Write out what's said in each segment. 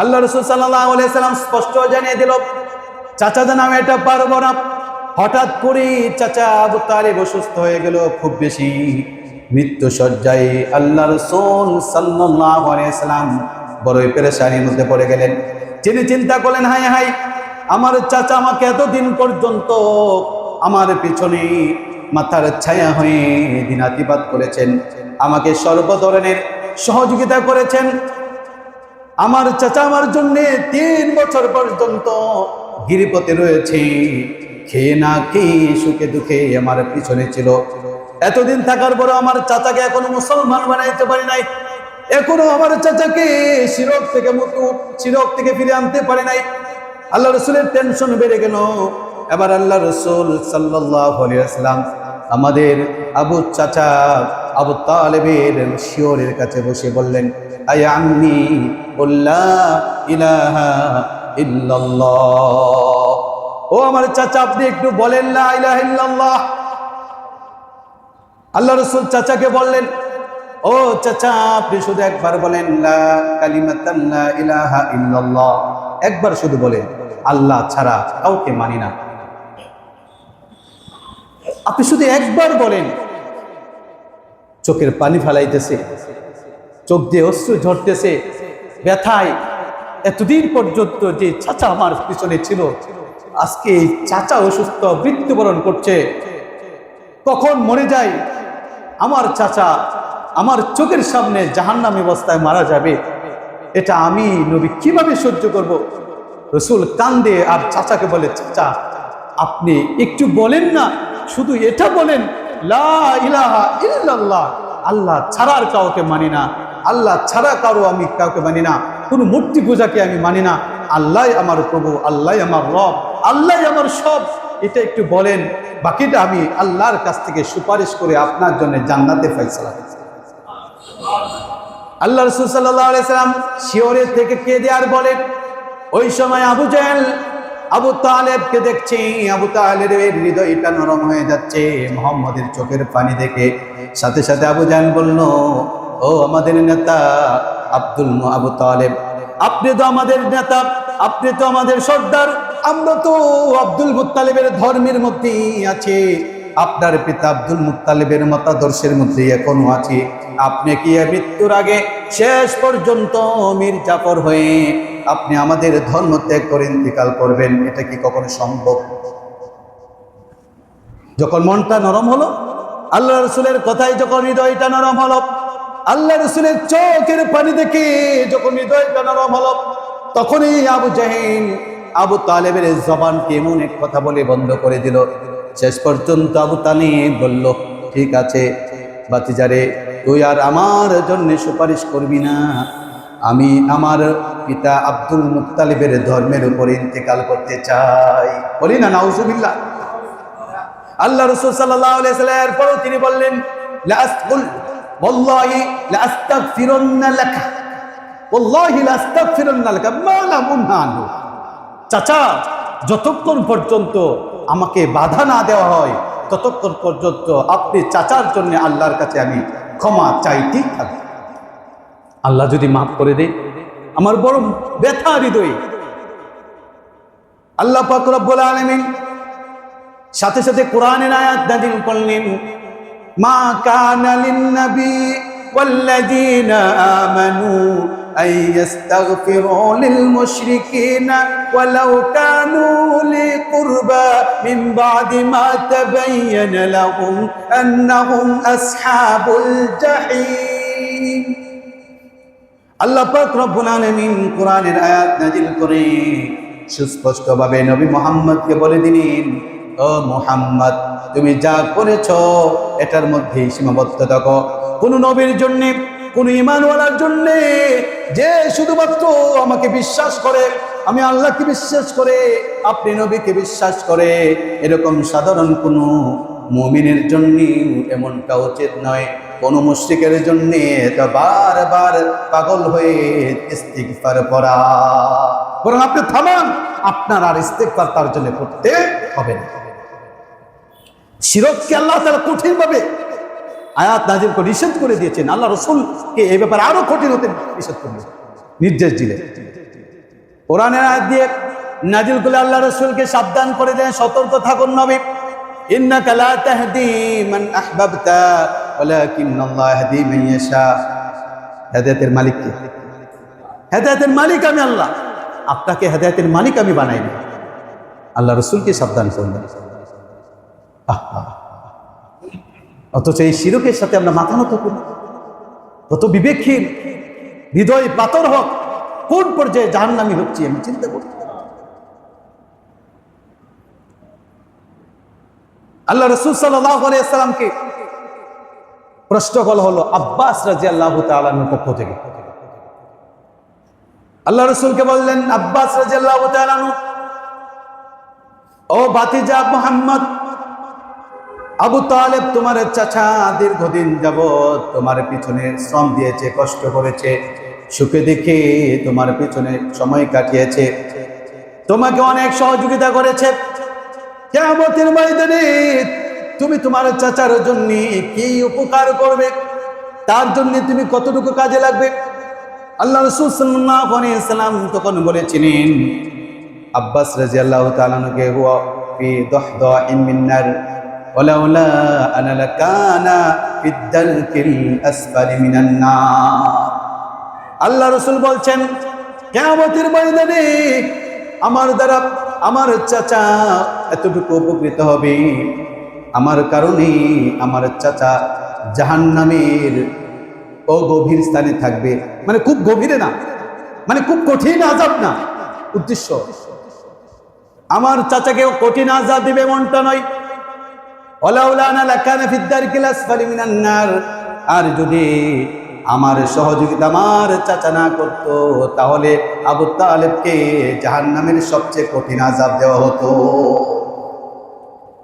আল্লাহ রসুল সাল্লাম স্পষ্ট জানিয়ে দিল চাচা যেন আমি এটা পারব না। হঠাৎ করে চাচা আবু তালেব অসুস্থ হয়ে গেল খুব বেশি। মৃত্যু সজ্জায় আল্লাহ রসুল সাল্লাম বড়ই পেরেশানির মধ্যে পড়ে গেলেন। তিনি চিন্তা করলেন হাই হাই আমার চাচা আমাকে এতদিন পর্যন্ত আমার পিছনে মাথার ছায়া হয়ে দিনাতিবাদ করেছেন। আমাকে সর্ব ধরনের সহযোগিতা করেছেন। আমার চাচা আমার জন্য তিন বছর পর্যন্ত গিরিপথে রয়েছে। খেয়ে না খেয়ে সুখে দুঃখে আমার পিছনে ছিল। এতদিন থাকার পরে আমার চাচাকে এখনও মুসলমান বানাইতে পারি নাই। এখনও আমার চাচাকে শিরক থেকে শিরক থেকে ফিরে আনতে পারি নাই। আল্লাহ রসুলের টেনশন বেড়ে গেল। এবার আল্লাহ রসুল সাল্লাম আমাদের আবু চাচা আবু তালেবের শিওরের কাছে বসে বললেন ইল্লাল্লাহ। ও আমার চাচা, আপনি একটু বলেন না ইলাহা ইল্লাল্লাহ। আল্লাহ রসুল চাচাকে বললেন, ও চাচা, আপনি শুধু একবার বলেন ইলাহা একবার শুধু বলেন, আল্লাহ ছাড়া কাউকে মানি না। আপনি শুধু একবার বলেন চোখের পানি ফেলাইতেছে। চোখ দিয়ে অশ্রু ঝরতেছে। ব্যথায় এতদিন পর্যন্ত যে চাচা আমার পিছনে ছিল, আজকে এই চাচা অসুস্থ, মৃত্যুবরণ করছে। কখন মরে যায়? আমার চাচা আমার চোখের সামনে জাহান্নামী অবস্থায় মারা যাবে। এটা আমি নবী কীভাবে সহ্য করব? রসুল কান্দে আর চাচাকে বলে, চাচা, আপনি একটু বলেন না, শুধু এটা বলেন আল্লাহ ছাড়া আর কাউকে মানি না। আল্লাহ ছাড়া কারও আমি কাউকে মানি না। কোনো মূর্তি পূজাকে আমি মানি না। আল্লাহ আমার প্রভু আল্লাহ আমার রব আল্লাহ আমার সব। এটা একটু বলেন, বাকিটা আমি আল্লাহর কাছ থেকে সুপারিশ করে আপনার জন্য জান্নাতে ফেসলা আল্লাহ রসুল সাল্লাম শিওরের থেকে কেঁদে আর বলেন, ওই সময় আবু জাহেল আবু তালেবকে দেখছি, আবু তালেবের হৃদয়টা নরম হয়ে যাচ্ছে, মোহাম্মদের চোখের পানি দেখে। সাথে সাথে আবু জাহেল বলল, ও আমাদের নেতা আব্দুল আবু তালেব, আপনি তো আমাদের নেতা, আপনি তো আমাদের সর্দার, আমরা তো আব্দুল মুত্তালিবের ধর্মের মধ্যেই আছে। আপনার পিতা আব্দুল মুত্তালিবের মতাদর্শের মধ্যে এখনও আছে। আপনি কি মৃত্যুর আগে শেষ পর্যন্ত মির জাফর হয়ে আপনি আমাদের ধর্ম ত্যাগ করে ইন্তিকাল করবেন, এটা কি কখনো সম্ভব? যখন মনটা নরম হলো আল্লাহ রসুলের কথাই যখন হৃদয়টা নরম হলো আল্লাহ রসুলের চোখের পানি দেখে যখন হৃদয়টা নরম হলো, তখনই আবু জাহিন আবু তালেবের জবানকে এমন এক কথা বলে বন্ধ করে দিল। শেষ পর্যন্ত আবু তালিব বলল, ঠিক আছে, বাতিজারে, তুই আর আমার জন্য সুপারিশ করবি না। আমি আমার পিতা আব্দুল মুত্তালিবের ধর্মের উপর ইন্তেকাল করতে চাই। বলি না, নাউজুবিল্লাহ। আল্লাহ রসুল সাল্লাহ এরপরও তিনি বললেন। চাচা, যতক্ষণ পর্যন্ত আমাকে বাধা না দেওয়া হয়, ততক্ষণ পর্যন্ত আপনি চাচার জন্য আল্লাহর কাছে আমি ক্ষমা চাইতেই থাকি আল্লাহ যদি মাফ করে দেয় আমার বড় ব্যথা হৃদয় আল্লাহ পাক রব্বুল আলামিন সাথে সাথে কোরআনের আয়াত নাজিল করলেন মা কানা লিন-নবী والذين آمنوا أن يستغفروا للمشركين ولو كانوا أولي قربى من بعد ما تبين لهم أنهم أصحاب الجحيم আল্লাহ পাক রব্বুল আলামিন কোরআনের আয়াত নাজিল করে সুস্পষ্টভাবে নবী মোহাম্মদকে বলে দিলেন, ও মোহাম্মদ, তুমি যা করেছ, এটার মধ্যে সীমাবদ্ধ থাকো। কোন নবীর জন্য, কোন ইমানওয়ালার জন্য যে শুধুমাত্র আমাকে বিশ্বাস করে, আমি আল্লাহকে বিশ্বাস করে, আপনি নবীকে বিশ্বাস করে, এরকম সাধারণ কোনো মুমিনের জন্য এমনটা উচিত নয়। কোন মুশ্রিকের জন্য বারবার পাগল হয়ে ইস্তিগফার পড়া বরং আপনি থামান, আপনার আর ইস্তিগফার তার জন্য করতে হবে না। শিরককে আল্লাহ তারা কঠিন ভাবে আয়াত নাজির নিষেধ করে দিয়েছেন। আল্লাহ রসুলকে এই ব্যাপারে আরও কঠিন হতে নিষেধ করলেন নির্দেশ দিলেন। কোরআনের আয়াত দিয়ে নাজিল করে আল্লাহ রসুলকে সাবধান করে দেন, সতর্ক থাকুন নবী। ইন্নাকা লা তাহদি মান আহবাবতা মান মালিক কে? হেদায়েতের মালিক আমি আল্লাহ। আপনাকে হেদায়েতের মালিক আমি বানাইনি আল্লাহ রসুলকে সাবধান করলেন। অথচ এই শিরকের সাথে আমরা মাথা নত করি। কত বিবেকহীন, হৃদয় পাতর হোক, কোন পর্যায়ে জাহান্নামি হচ্ছি আমি চিন্তা করতে না। আল্লাহ রসুল সাল্লামকে প্রশ্ন করা হলো আব্বাস রাজি আল্লাহ তালানোর পক্ষ থেকে। আল্লাহ রসুলকে বললেন, আব্বাস রাজি আল্লাহ তালানু ও বাতিজা মোহাম্মদ, আবু তালেব তোমার চাচা দীর্ঘদিন যাবৎ তোমার পিছনে শ্রম দিয়েছে, কষ্ট করেছে, সুখে দেখে তোমার পিছনে সময় কাটিয়েছে, তোমাকে অনেক সহযোগিতা করেছে। কেমতের ময়দানে তুমি তোমার চাচার জন্য কি উপকার করবে তার জন্য তুমি কতটুকু কাজে লাগবে আল্লাহ রসুল সাল্লাল্লাহু আলাইহি সাল্লাম তখন বলেছিলেন আব্বাস রাদিয়াল্লাহু তাআলা কে হুয়া ফি দহদাইন মিন নার ولولا أنا لكان في الدرك الأسفل من النار আল্লাহ রসুল বলছেন কেমতের ময়দানে আমার দ্বারা আমার চাচা এতটুকু উপকৃত হবে আমার কারণে আমার চাচা জাহান্নামের ও গভীর স্থানে থাকবে। মানে খুব গভীরে না মানে খুব কঠিন আজাব না। উদ্দেশ্য, আমার চাচাকে কঠিন আজাব দিবে মনটা নয়। আর যদি আমার সহযোগিতা আমার চাচা না করতো, তাহলে আবু তালেবকে জাহান্নামের সবচেয়ে কঠিন আজাব দেওয়া হতো।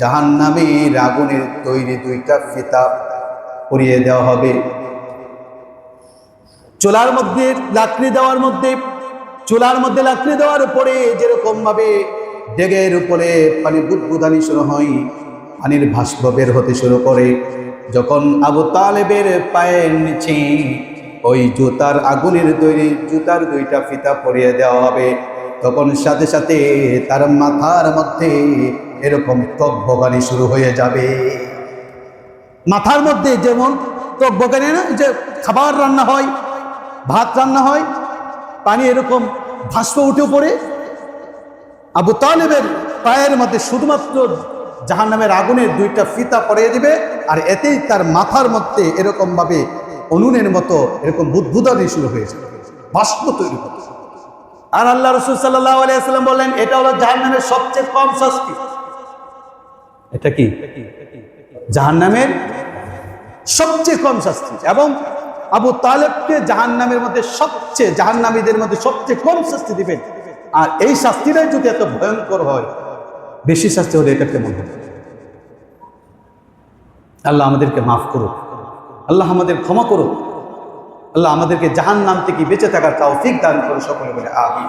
জাহান নামের আগুনের তৈরি দুইটা ফিতা পরিয়ে দেওয়া হবে। চোলার মধ্যে লাকড়ি দেওয়ার মধ্যে, চোলার মধ্যে লাকড়ি দেওয়ার পরে যেরকম ভাবে ডেগের উপরে পানি বুদবুদানি শুরু হয়, পানির ভাস্প বের হতে শুরু করে। যখন আবু তালেবের পায়ের নিচে ওই জুতার আগুনের তৈরি, জুতার দুইটা ফিতা পরিয়ে দেওয়া হবে, তখন সাথে সাথে তার মাথার মধ্যে এরকম ভোগানি শুরু হয়ে যাবে। মাথার মধ্যে যেমন ভোগানি না যে খাবার রান্না হয়, ভাত রান্না হয়, পানি এরকম ভাস্প উঠে পড়ে, আবু তালেবের পায়ের মধ্যে শুধুমাত্র জাহান নামের আগুনের দুইটা ফিতা পরিয়ে দিবে, আর এতেই তার মাথার মধ্যে এরকম ভাবে অনুনের মতো এরকম বুদ্বুদানি শুরু হয়ে যাবে বাষ্প তৈরি হবে। আর আল্লাহ রসুল সাল্লাহ আলিয়াল্লাম বললেন, এটা হলো জাহান নামের সবচেয়ে কম শাস্তি। এটা কি? জাহান নামের সবচেয়ে কম শাস্তি। এবং আবু তালেবকে জাহান নামের মধ্যে সবচেয়ে জাহান নামীদের মধ্যে সবচেয়ে কম শাস্তি দিবেন। আর এই শাস্তিটাই যদি এত ভয়ঙ্কর হয়, বেশি শাস্তি হলে এটা কেমন হবে? আল্লাহ আমাদেরকে মাফ করুক। আল্লাহ আমাদের ক্ষমা করুক। আল্লাহ আমাদেরকে জাহান নাম থেকে বেঁচে থাকার তাও ঠিক দান করে সকলে বলে আমি